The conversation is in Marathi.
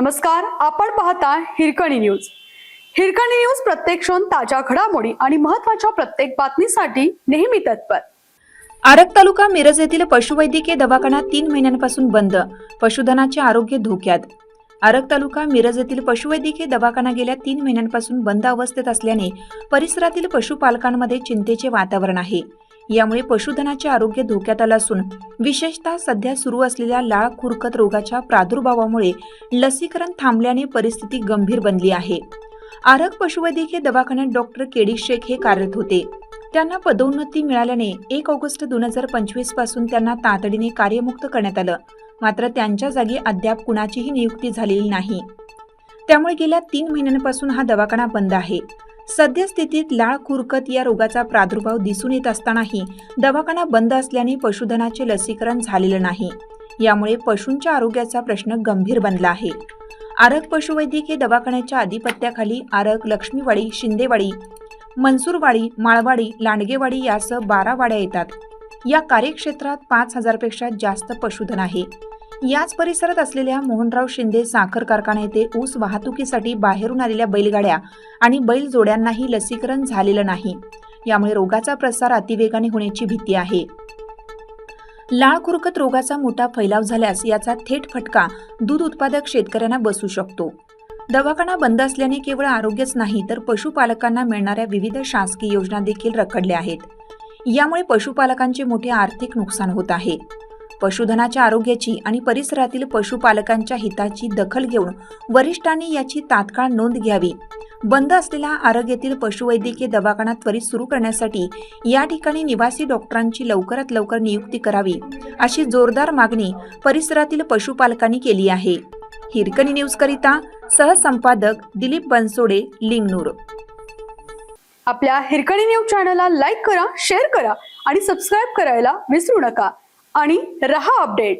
नमस्कार आपण पाहता हिरकणी न्यूज. हिरकणी न्यूज प्रत्येक क्षण ताज्या घडामोडी आणि महत्त्वाच्या प्रत्येक बातमीसाठी नेहमी तत्पर. आरग तालुका मिरज येथील पशुवैद्यकीय दवाखाना तीन महिन्यांपासून बंद. पशुधनाचे आरोग्य धोक्यात. आरग तालुका मिरज येथील पशुवैद्यकीय दवाखाना गेल्या तीन महिन्यांपासून बंद अवस्थेत असल्याने परिसरातील पशुपालकांमध्ये चिंतेचे वातावरण आहे. यामुळे पशुधनाचे आरोग्य धोक्यात आलं असून विशेषतः सध्या सुरू असलेल्या लाळ खुरकत रोगाच्या प्रादुर्भावामुळे लसीकरण थांबल्याने परिस्थिती गंभीर बनली आहे. आरग पशुवैद्यकीय दवाखान्यात डॉक्टर केडी शेख हे कार्यरत होते. त्यांना पदोन्नती मिळाल्याने एक ऑगस्ट दोन हजार पंचवीसपासून त्यांना तातडीने कार्यमुक्त करण्यात आलं. मात्र त्यांच्या जागी अद्याप कुणाचीही नियुक्ती झालेली नाही. त्यामुळे गेल्या तीन महिन्यांपासून हा दवाखाना बंद आहे. सद्यस्थितीत लाळ खुरकत या रोगाचा प्रादुर्भाव दिसून येत असतानाही दवाखाना बंद असल्याने पशुधनाचे लसीकरण झालेलं नाही. यामुळे पशूंच्या आरोग्याचा प्रश्न गंभीर बनला आहे. आरग पशुवैद्यकीय दवाखान्याच्या अधिपत्याखाली आरग लक्ष्मीवाडी शिंदेवाडी मनसूरवाडी माळवाडी लांडगेवाडी यासह बारा वाड्या येतात. या कार्यक्षेत्रात पाच हजारपेक्षा जास्त पशुधन आहे. याच परिसरात असलेल्या मोहनराव शिंदे साखर कारखाना येथे ऊस वाहतुकीसाठी बाहेरून आलेल्या बैलगाड्या आणि बैल जोड्यांनाही लसीकरण झालेलं नाही. यामुळे रोगाचा प्रसार अतिवेगाने होण्याची भीती आहे. लाळ खुरकत रोगाचा मोठा फैलाव झाल्यास याचा थेट फटका दूध उत्पादक शेतकऱ्यांना बसू शकतो. दवाखाना बंद असल्याने केवळ आरोग्यच नाही तर पशुपालकांना मिळणाऱ्या विविध शासकीय योजना देखील रखडल्या आहेत. यामुळे पशुपालकांचे मोठे आर्थिक नुकसान होत आहे. पशुधनाच्या आरोग्याची आणि परिसरातील पशुपालकांच्या हिताची दखल घेऊन वरिष्ठांनी याची तात्काळ नोंद घ्यावी. बंद असलेला आरोग्यातील पशुवैद्यकीय दवाखाना त्वरित सुरू करण्यासाठी या ठिकाणी निवासी डॉक्टरांची लवकरात लवकर नियुक्ती करावी अशी जोरदार मागणी परिसरातील पशुपालकांनी केली आहे. हिरकणी न्यूज करिता सहसंपादक दिलीप बनसोडे लिंगनूर. आपल्या हिरकणी न्यूज चॅनलला लाईक करा शेअर करा आणि सबस्क्राईब करायला विसरू नका. आणि रहा अपडेट.